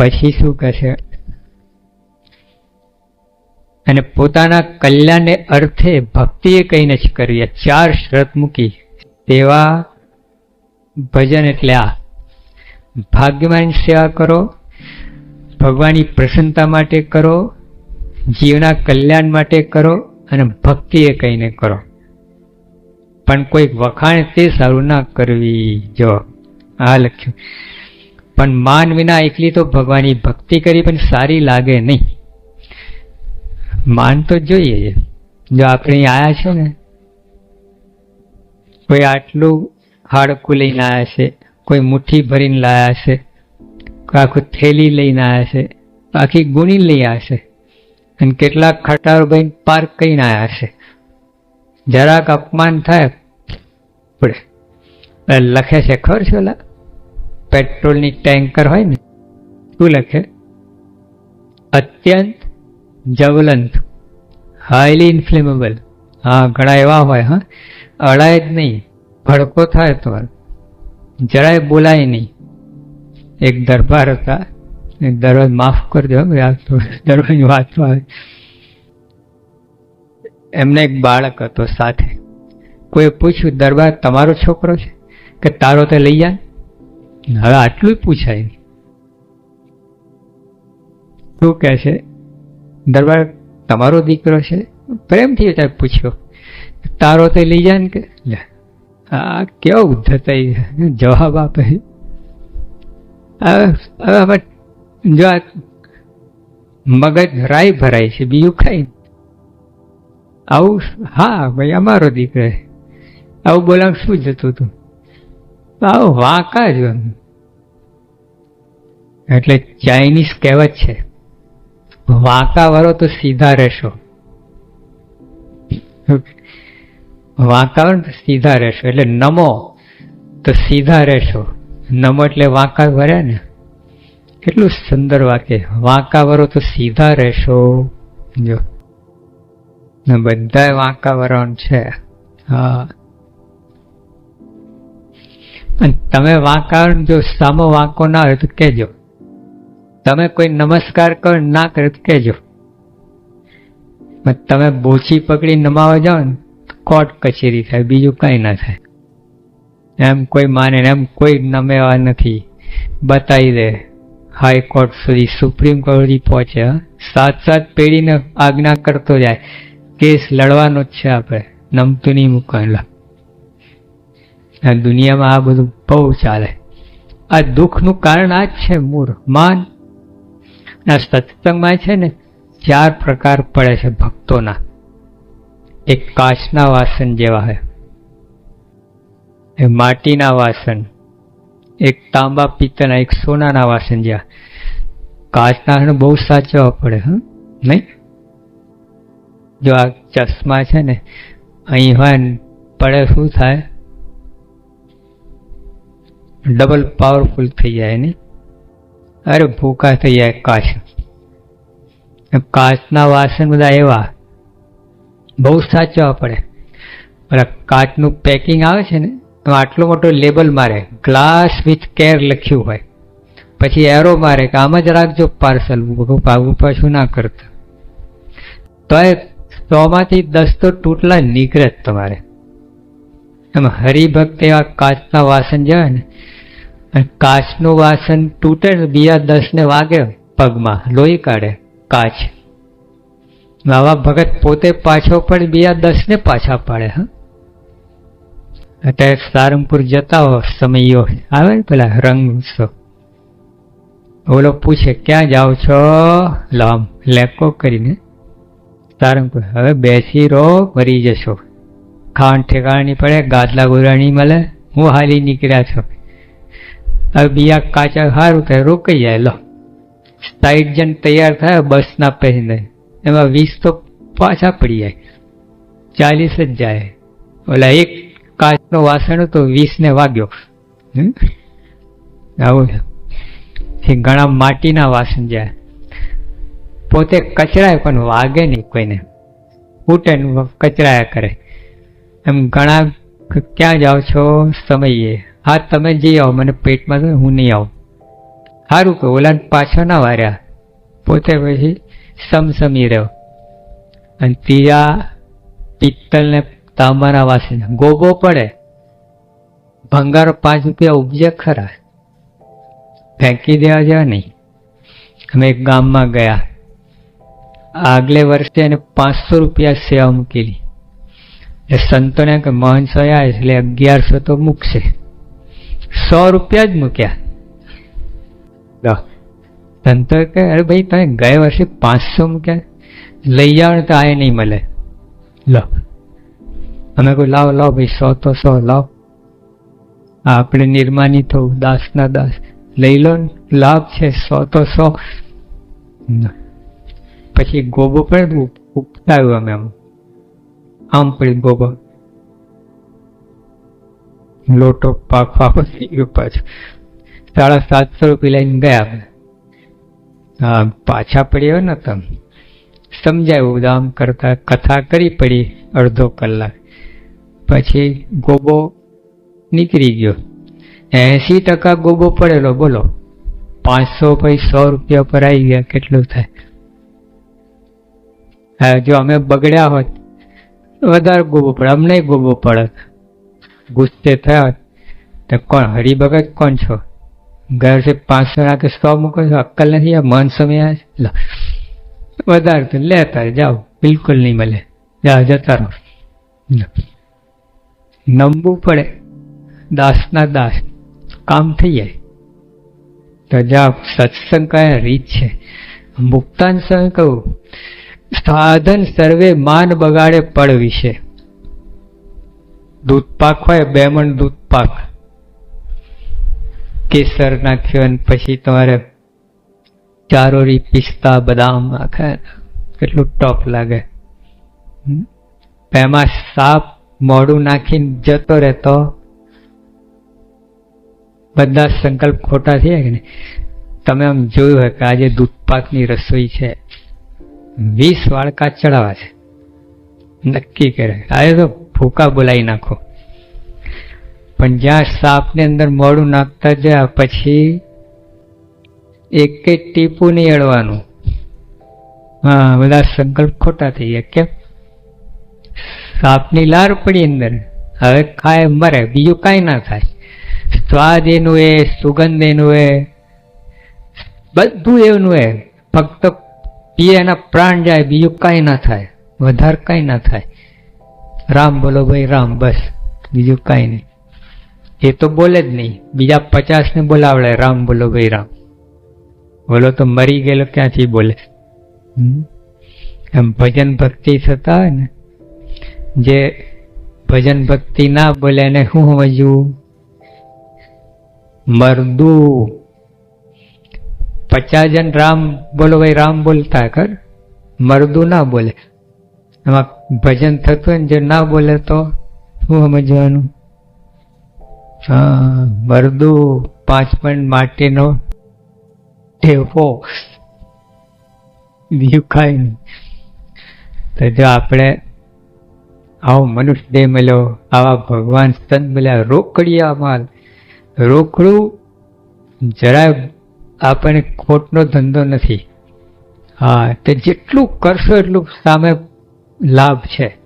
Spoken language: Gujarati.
પછી શું કહે છે અને પોતાના કલ્યાણને અર્થે ભક્તિએ કહીને નથી કરવી ચાર શરત મૂકી. તેવા ભજન એટલે આ. ભાગ્યમાની સેવા કરો, ભગવાનની પ્રસન્નતા માટે કરો, જીવના કલ્યાણ માટે કરો અને ભક્તિએ કહીને કરો. પણ કોઈક વખાણ તે સારું ના કરવી. જો, આ લખ્યું. પણ માન વિના એકલી તો ભગવાનની ભક્તિ કરી પણ સારી લાગે નહીં. માન તો જોઈએ છે જો આપણે આયા છે ને, કોઈ આટલું હાડકું લઈને આવ્યા છે, કોઈ મુઠ્ઠી ભરીને લાયા છે, કોઈ આખું થેલી લઈને આવ્યા છે, આખી ગુણી લઈ આવ્યા છે, અને કેટલાક ખટારો ભાઈ પાર્ક કરીને આવ્યા છે. જરાક અપમાન થાય, પડે. લખે છે, ખબર છે ઓલા? પેટ્રોલની ટેન્કર હોય ને, શું લખે? અત્યંત જવલંત હાઈલી ઇન્ફ્લેમેબલ હા, ઘણા એવા હોય, હા. અડાય જ નહીં, ભડકો થાય તો જરાય બોલાય નહીં. એક દરબાર હતા, એક દરવાજ માફ કરજો દરરોજ વાંચવા આવે. એમને એક બાળક હતો સાથે. કોઈ પૂછ્યું, દરબાર, તમારો છોકરો છે? કે, તારો તો લઈ જાય હવે આટલું પૂછાય. શું કહે છે? દરબાર તમારો દીકરો છે? પ્રેમથી અત્યારે પૂછ્યો. તારો તો લઈ જાય ને કે? આ કેવો ઉદ્ધતાઈ જવાબ આપે. હવે જો આ મગજ રાય ભરાય છે, બીજું ખાઈ આવું હા, ભાઈ, અમારો દીકરો આવું બોલાવ શું જતું હતું? આવું વાંકા જ એટલે ચાઇનીઝ કહેવત છે વાંકા વરો તો સીધા રહેશો. વાંકા તો સીધા રહેશો, એટલે નમો તો સીધા રહેશો. નમો એટલે વાંકા ભર્યા ને? કેટલું સુંદર વાક્ય વાંકા વરો તો સીધા રહેશો. જો. બધા વાંકા વરણ છે. હા. તમે વાંકા જો સામો વાંકો ના હોય તો કહેજો. તમે કોઈ નમસ્કાર કર ના કરે કહેજો. તમે બોચી પકડી નમાવા જાઓ ને કોર્ટ કચેરી થાય, બીજું કઈ ના થાય. એમ કોઈ માને એમ કોઈ નમેવા નથી. બતાવી દે હાઈકોર્ટ સુધી સુપ્રીમ કોર્ટ સુધી પહોંચે સાત સાત પેઢીને આજ્ઞા કરતો જાય. કેસ લડવાનો જ છે આપણે, નમતું નહીં મૂકવાનું. દુનિયામાં આ બધું બહુ ચાલે. આ દુઃખનું કારણ આ જ છે મૂળ, માન આ સત્સંગમાં છે ને, ચાર પ્રકાર પડે છે ભક્તોના. એક કાચના વાસણ જેવા હોય. એ માટીના વાસણ. એક તાંબા પિત્તના એક સોનાના વાસણ જેવા. કાચના બહુ સાચવવા પડે, હ? નહીં? જો આ ચશ્મા છે ને, અહીં હોય પડે શું થાય? ડબલ પાવરફુલ થઈ જાય ને અરે ભૂકા થઈ જાય કાચ કાચના વાસણ બધા એવા. બહુ સાચવા પડે. પેલા કાચનું પેકિંગ આવે છે ને, તો આટલો મોટો લેબલ મારે. ગ્લાસ વિથ કેર લખ્યું હોય. પછી એરો મારે કે આમ જ રાખજો પાર્સલ ભાગું પાછું ના કરતા. તો એ સોમાંથી દસ તો તૂટલા નીકળે જ તમારે. એમ હરિભક્ત એવા કાચના વાસણ જાય ને કાચનું વાસણ તૂટે બીજા દસ ને વાગે પગમાં લોહી કાઢે, કાચ. આવા ભગત પોતે પાછો પણ બીજા દસ ને પાછા પાડે, હા? અત્યારે સારંગપુર જતા હો, સમયો આવે ને પેલા રંગ ઉત્સવ. ઓલો પૂછે, ક્યાં જાઓ છો? લામ, લેકો કરીને. સારંગપુર, હવે બેસી રહો મરી જશો. ખાણ ઠેકાણી પડે, ગાદલા ગોરાણી મળે. હું હાલી નીકળ્યા છો. હવે બીજા કાચા સારું થાય રોકાઈ જાય, લો. સાઈઠ જણ તૈયાર થાય, બસના પહેરીને એમાં વીસ તો પાછા પડી જાય. ચાલીસ જ જાય. ઓલા એક કાચનો વાસણ તો વીસને વાગ્યો. આવું છે. ઘણા માટીના વાસણ જાય પોતે કચરાય, પણ વાગે નહીં કોઈને. ફૂટે કચરાયા કરે. એમ ઘણા, ક્યાં જાઓ છો? સમયે. હા, તમે જઈ આવો, મને પેટમાં હું નહીં આવું. સારું કે ઓલાને પાછા ના વાર્યા. પોતે પછી સમસમી રહ્યો. અને ત્રીજા પિત્તલ ને તાંબાના વાસણ ગોબો પડે. ભંગારો પાંચ રૂપિયા ઉપજે ખરા. ફેંકી દેવા જેવા નહીં. અમે એક ગામમાં ગયા. આગલે વર્ષે એને પાંચસો રૂપિયા સેવા મૂકેલી. એ સંતોને કે મહંસ આવ્યા એટલે અગિયારસો તો મૂકશે. સો રૂપિયા જ મૂક્યા લો તંતર કે અરે ભાઈ તમે ગયા વર્ષે પાંચસો મૂક્યા લઈ જાઓ ને તો આ નહીં મળે લો અમે કોઈ લાવો લાવો ભાઈ સો તો સો લાવો આપણે નિર્માની થવું દાસના દાસ લઈ લો લાભ છે સો તો સો પછી ગોબો પણ ઉપતાવ્યું અમે આમ આમ પડી ગોબો લોટો પાક વાપસ થઈ ગયો પાછો સાડા સાતસો રૂપિયા લઈને ગયા હા, પાછા પડ્યો ને તમે સમજાયું બધું. કરતા કથા કરી પડી અડધો કલાક. પછી ગોબો નીકળી ગયો. એસી ટકા ગોબો પડેલો, બોલો. પાંચસો પછી સો રૂપિયા પર આવી ગયા, કેટલું થાય? હા, જો અમે બગડ્યા હોત, વધારે ગોબો પડે. અમને ગોબો પડે. ગુસ્સે થયા તો કોણ, હરિભગત કોણ છો? ઘર છે પાંચસો કે સો મૂકો છો? અક્કલ નથી? આ મન સમય લો. વધારે તો લેતા જાઓ. બિલકુલ નહીં મળે. જા જતા રહો. નમવું પડે. દાસના દાસ. કામ થઈ જાય. તો જા સત્સંગ કયા રીત છે. મુક્તાન સમય કહું સાધન સર્વે માન બગાડે પડ વિશે. દૂધ પાક હોય, બે મણ દૂધ પાક. કેસર નાખ્યો અને પછી તમારે ચારોરી, પિસ્તા, બદામ નાખે કેટલું ટોપ લાગે. એમાં સાપ, મોડું નાખીને જતો રહેતો. બધા સંકલ્પ ખોટા થયા કે તમે આમ જોયું હોય કે આજે દૂધપાકની રસોઈ છે. વીસ વાળકા ચડાવવા છે. નક્કી કરે. આજે તો ભૂકા બોલાવી નાખો. પણ જ્યાં સાપની અંદર મોડું નાખતા જાય પછી એક ટીપું નહીં અડવાનું. હા, બધા સંકલ્પ ખોટા થઈ ગયા. કેમ? સાપની લાર પડી અંદર. હવે ખાય, મરે, બીજું કાંઈ ના થાય. સ્વાદ એનું એ, સુગંધ એનું એ, બધું એનું એ. ફક્ત પીએ એના પ્રાણ જાય, બીજું કાંઈ ના થાય. વધારે કાંઈ ના થાય. રામ બોલો ભાઈ, રામ, બસ. બીજું કાંઈ નહીં. એ તો બોલે જ નહીં. બીજા પચાસને બોલાવડે રામ બોલો ભાઈ, રામ. બોલો તો મરી ગયેલો ક્યાંથી બોલે? એમ ભજન ભક્તિ થતા હોય ને, જે ભજન ભક્તિ ના બોલે એને શું સમજવું? મરદું. પચાસ જણ રામ બોલો ભાઈ, રામ બોલતા કર મરદું ના બોલે. એમાં ભજન થતું હોય ને જો ના બોલે તો શું સમજવાનું? હા મરદું પાંચ પણ માટીનો ટેવો કાંઈ નહીં. તો જો આપણે આવો મનુષ્ય દેહ મળ્યો, આવા ભગવાન સ્તન મળ્યા, રોકડિયા માલ. રોકડું જરાય આપણને ખોટનો ધંધો નથી. હા, તે જેટલું કરશો એટલું સામે લાભ છે.